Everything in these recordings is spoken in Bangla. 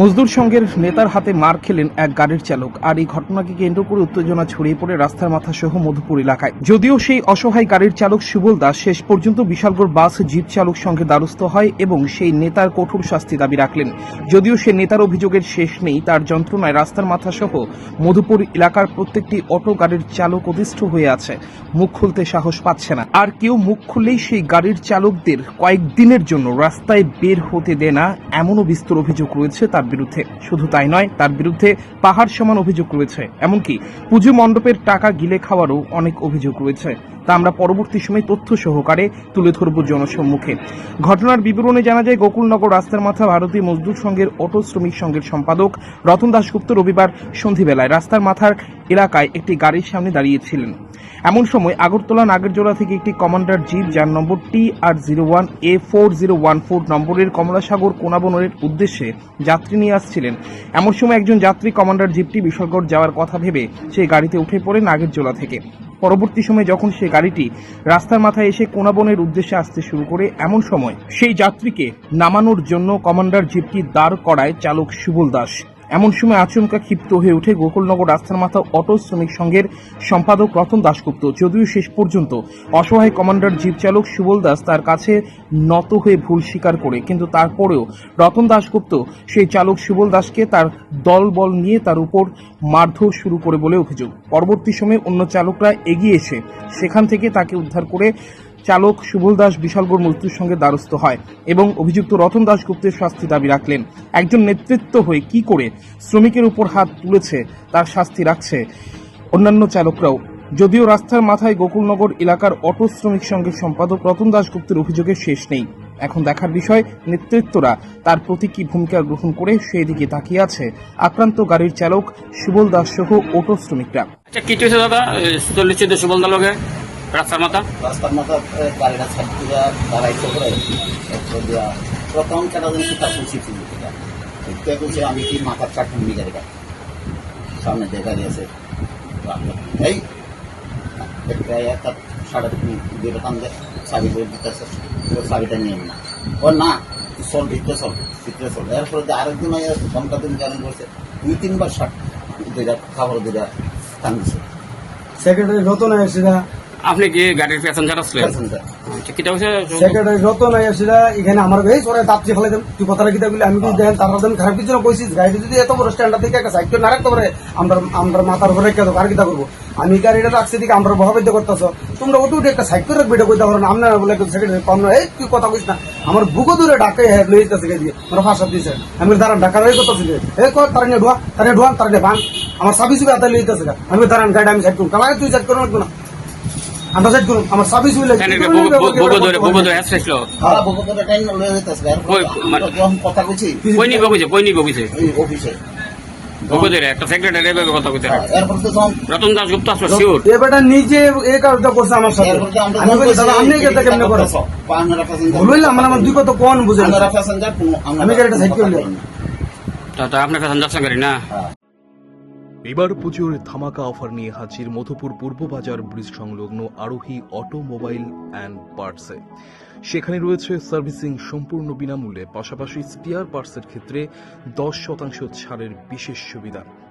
মজদুর সংঘের নেতার হাতে মার খেলেন এক গাড়ির চালক, আর এই ঘটনাকে কেন্দ্র করে উত্তেজনা ছড়িয়ে পড়ে রাস্তার মাথা সহ মধুপুর এলাকায়। যদিও সেই অসহায় গাড়ির চালক সুবল দাস শেষ পর্যন্ত বিশালগড় বাস জিপ চালক সঙ্গে দ্বারস্থ হয় এবং সেই নেতার কঠোর শাস্তি দাবি রাখলেন। যদিও সে নেতার অভিযোগের শেষ নেই, তার যন্ত্রণায় রাস্তার মাথা সহ মধুপুর এলাকার প্রত্যেকটি অটো গাড়ির চালক অতিষ্ঠ হয়ে আছে। মুখ খুলতে সাহস পাচ্ছে না। আর কেউ মুখ খুললেই সেই গাড়ির চালকদের কয়েকদিনের জন্য রাস্তায় বের হতে দেয় না, এমনও বিস্তর অভিযোগ রয়েছে তার বিরুদ্ধে। শুধু তাই নয়, তার বিরুদ্ধে পাহাড় সমান অভিযোগ রয়েছে। এমনকি পুজো মণ্ডপের টাকা গিলে খাওয়ারও অনেক অভিযোগ রয়েছে। তা আমরা পরবর্তী সময় তথ্য সহকারে তুলে ধরব জনসম্মুখে। ঘটনার বিবরণে জানা যায়, গোকুলনগর রাস্তার মাথা ভারতীয় মজদুর সংঘের অটো শ্রমিক সংঘের সম্পাদক রতন দাশগুপ্ত রবিবার সন্ধিবেলায় রাস্তার মাথার এলাকায় একটি গাড়ির সামনে দাঁড়িয়েছিলেন এমন সময় আগরতলা নাগেরজোড়া থেকে একটি কমান্ডার জিপ, যার number T R zero one A four zero one four নম্বরের কমলাসাগর কোনাবনের উদ্দেশ্যে যাত্রী নিয়ে আসছিলেন। এমন সময় একজন যাত্রী কমান্ডার জিপটি বিশালগড় যাওয়ার কথা ভেবে সেই গাড়িতে উঠে পড়ে নাগেরজোড়া থেকে। পরবর্তী সময়ে যখন সেই গাড়িটি রাস্তার মাথায় এসে কোনাবনের উদ্দেশ্যে আসতে শুরু করে, এমন সময় সেই যাত্রীকে নামানোর জন্য কমান্ডার জিপটি দাঁড় করায় চালক সুবল দাস। এমন সময় আচমকা ক্ষিপ্ত হয়ে ওঠে গোকুলনগর রাস্তার মাথা অটো শ্রমিক সংঘের সম্পাদক রতন দাশগুপ্ত। যদিও শেষ পর্যন্ত অসহায় কমান্ডার জিপ চালক সুবল দাস তার কাছে নত হয়ে ভুল স্বীকার করে, কিন্তু তারপরেও রতন দাশগুপ্ত সেই চালক সুবল দাসকে তার দলবল নিয়ে তার উপর মারধর শুরু করে বলে অভিযোগ। পরবর্তী সময়ে অন্য চালকরা এগিয়ে এসে সেখান থেকে তাকে উদ্ধার করে চালক সুবল দাস বিশালগড় মজদুর সঙ্গে দ্বারস্থ হয় এবং অভিযুক্ত রতন দাশগুপ্তের শাস্তি দাবি রাখলেন। একজন নেতৃত্ব হয়ে কি করে শ্রমিকের উপর হাত তুলেছে, তার শাস্তি রাখছে অন্যান্য চালকরাও। যদিও রাস্তার মাথায় গোকুলনগর এলাকার অটো শ্রমিক সংঘের সম্পাদক রতন দাশগুপ্তের অভিযোগের শেষ নেই। এখন দেখার বিষয়, নেতৃত্বরা তার প্রতি কি ভূমিকা গ্রহণ করে সেই দিকে তাকিয়ে আছে আক্রান্ত গাড়ির চালক সুবল দাস সহ অটো শ্রমিকরা। আচ্ছা কি দাদা? সুবলদা লগে রাস্তার মাথা? রাস্তার মাথা গাড়িটা সাইড দিয়ে দাঁড়াইছে করে একটু দিয়া প্রথম কেটা দিন তার খুশি ছিল এটা বলছে আমি কি মাথার কাটুন নি গাড়িটা সামনে দিয়ে গাড়ি আছে এই একটা একটা সাড়ে দুটো কান দিয়ে চাবি করে দিতেছে চাবিটা নিয়ে না ও না চল ভিতরে চল ভিতরে চল। এরপরে যে আরেকদিন ঘণ্টা দিন গাড়ি করছে দুই তিনবার শার্ট দুইটা খাবার দুইটা টানছে সেক্রেটারি রতন আয়াসিরা আপনি কি গাড়ির প্যাসেঞ্জার আসলেন? আচ্ছা কিটা হয়েছে সেক্রেটারি রতন আয়াসিরা এখানে আমার এই সরে দাপচি ফেলে দেন। তুই কথাটা কিতা বলি আমি তার খারাপ কিছু না কইছিস। গাড়ি যদি এত বড় স্ট্যান্ডার থেকে একটা সাইকেল না রাখতে পারে আমরা আমরা মাথার উপরে রেখে দেবো। আর কিতা করব? আমি গাড়িটা রাখছি দিকে আমরা বহাবিদ্য করতেছ। তোমরা ওটু একটা সাইকেল রাখবে এটা কইতে পারো না। আপনারা বলে সেক্রেটারি কম না। এই তুই কথা কইস না। আমার বুকো দূরে ডাকে হ্যাঁ আমার ফাঁসা দিয়েছে আমি দাঁড়ান ডাকা রয়ে করতেছি এই কর তার নিয়ে ঢোয়া তার নিয়ে ঢোয়া তার নিয়ে ভাঙ। আমার সাবি সুবি হাতে লইতেছে আমি দাঁড়ান গাড়ি আমি সাইড করুন। কামাই তুই সাইড না। আমরা সাইড করুন আমার সাবি সুবি বুবু ধরে বুবু ধরে আসছিল খারাপ বকতে টাইম লয়ে যেতেছে যখন কথা কইছি কই নি বকিছে কই নি এই অফিসে ধরে একটা সেক্রেটারি এভাবে কথা কইতে যখন রতন দাস গুপ্ত আসলো শিওর এ বেটা নিজে এই কাজটা করছে আমার সাথে। আমি বলি দাদা আপনি কেমনে করে মানে দুই কথা কোন বুঝে আমি সাইড করে তা আপনার গাড়ি না? এবার পুজোর ধামাকা অফার নিয়ে হাজির মধুপুর পূর্ব বাজার ব্রিজ সংলগ্ন আরোহী অটোমোবাইল অ্যান্ড পার্টসে। সেখানে রয়েছে সার্ভিসিং সম্পূর্ণ বিনামূল্যে, পাশাপাশি স্পিয়ার পার্টসের ক্ষেত্রে দশ শতাংশ ছাড়ের বিশেষ সুবিধা।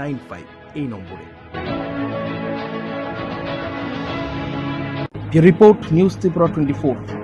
Nine five এই নম্বরে। Report news Tripura twenty four.